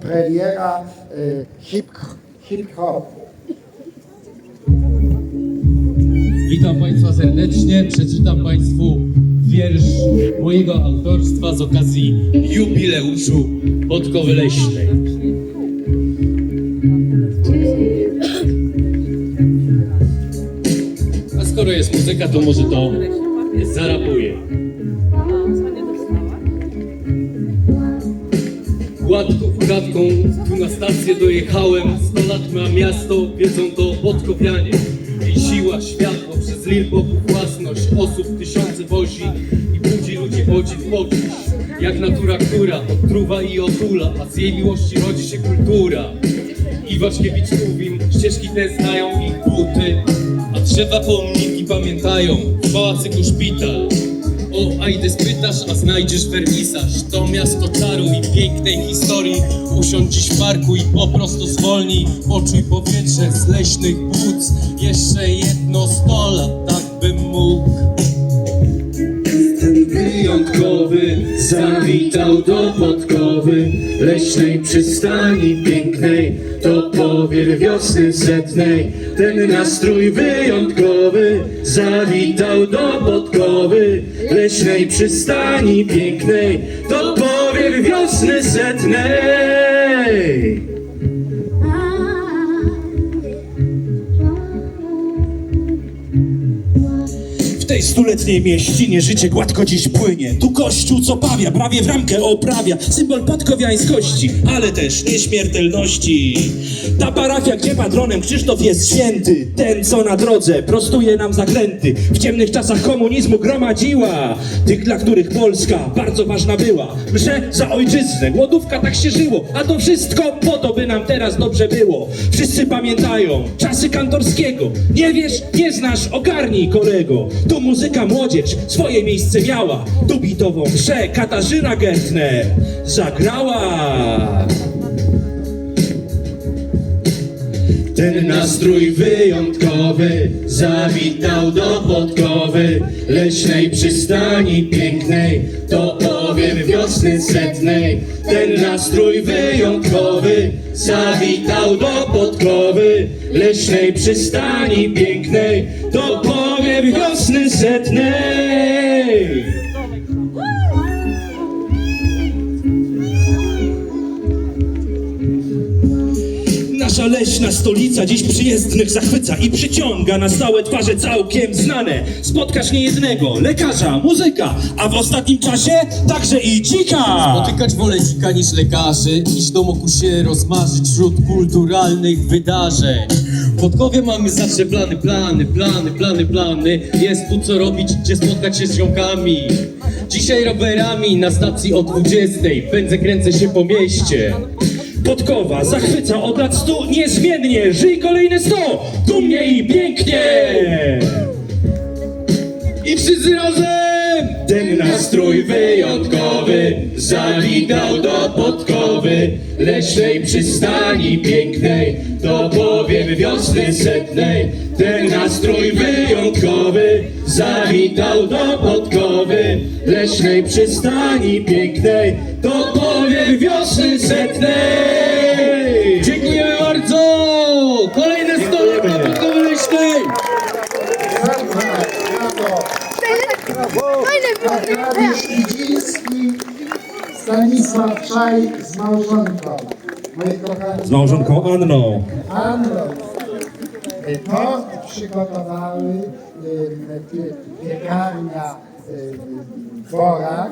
premiera y, hip, hip-hop. Witam Państwa serdecznie. Przeczytam Państwu wiersz mojego autorstwa z okazji jubileuszu Podkowy Leśnej. A skoro jest muzyka, to może to zarapuję. Gładką kratką tu na stację dojechałem. 100 lat ma miasto, wiedzą to podkowianie Jej siła, światło, przez Lilboków własność. Osób tysiące wozi i budzi ludzi podziw. Poczuć Jak natura, która odtruwa i otula A z jej miłości rodzi się kultura. Iwaczkiewicz Tuwim, ścieżki te znają ich buty. A drzewa pomniki pamiętają, w pałacyku szpital o, a idę spytasz, a znajdziesz wernisaż. To miasto czaru i pięknej historii. Usiądź dziś w parku i po prostu zwolnij. Poczuj powietrze z leśnych płuc Jeszcze jedno sto lat, tak bym mógł wyjątkowy zawitał do podkowy. Leśnej przystani pięknej To powiew wiosny setnej Ten nastrój wyjątkowy zawitał do podkowy. Leśnej przystani pięknej To powiew wiosny setnej tej stuletniej mieścinie życie gładko dziś płynie. Tu kościół co pawia, prawie w ramkę oprawia. Symbol podkowiańskości, ale też nieśmiertelności. Ta parafia, gdzie patronem Krzysztof jest święty. Ten, co na drodze prostuje nam zakręty. W ciemnych czasach komunizmu gromadziła. Tych, dla których Polska bardzo ważna była. Mrze za ojczyznę, głodówka tak się żyło. A to wszystko po to, by nam teraz dobrze było. Wszyscy pamiętają czasy kantorskiego. Nie wiesz, nie znasz, ogarnij kolego. Tu muzyka młodzież swoje miejsce miała. Tu bitową mszę Katarzyna Gentner zagrała. Ten nastrój wyjątkowy zawitał do podkowy Leśnej przystani pięknej To powiew wiosny setnej Ten nastrój wyjątkowy zawitał do podkowy Leśnej przystani pięknej To powiew wiosny setnej Nasza leśna stolica dziś przyjezdnych zachwyca i przyciąga na stałe twarze całkiem znane. Spotkasz niejednego lekarza, muzyka, a w ostatnim czasie także i dzika. Spotykać wolę dzika niż lekarzy Iść do moku się rozmarzyć wśród kulturalnych wydarzeń W Podkowie mamy zawsze plany, plany, plany, plany, plany Jest tu co robić, gdzie spotkać się z ziomkami Dzisiaj rowerami na stacji o 20 Pędzę, kręcę się po mieście Podkowa zachwyca od lat stu niezmiennie. Żyj kolejne sto, dumnie i pięknie. I wszyscy razem! Ten nastrój wyjątkowy zawitał do podkowy Leśnej przystani pięknej To powiew wiosny setnej Ten nastrój wyjątkowy zawitał do podkowy Leśnej przystani pięknej To powiew wiosny setnej Dziękujemy bardzo! Kolejne 100 lat na Podkowy Leśnej! Arkadiusz Idziński, Stanisław Czaj z małżonką. Moi kochani, Z małżonką Anną. Anno, y, to przygotowały y, y, piekarnia y, Forar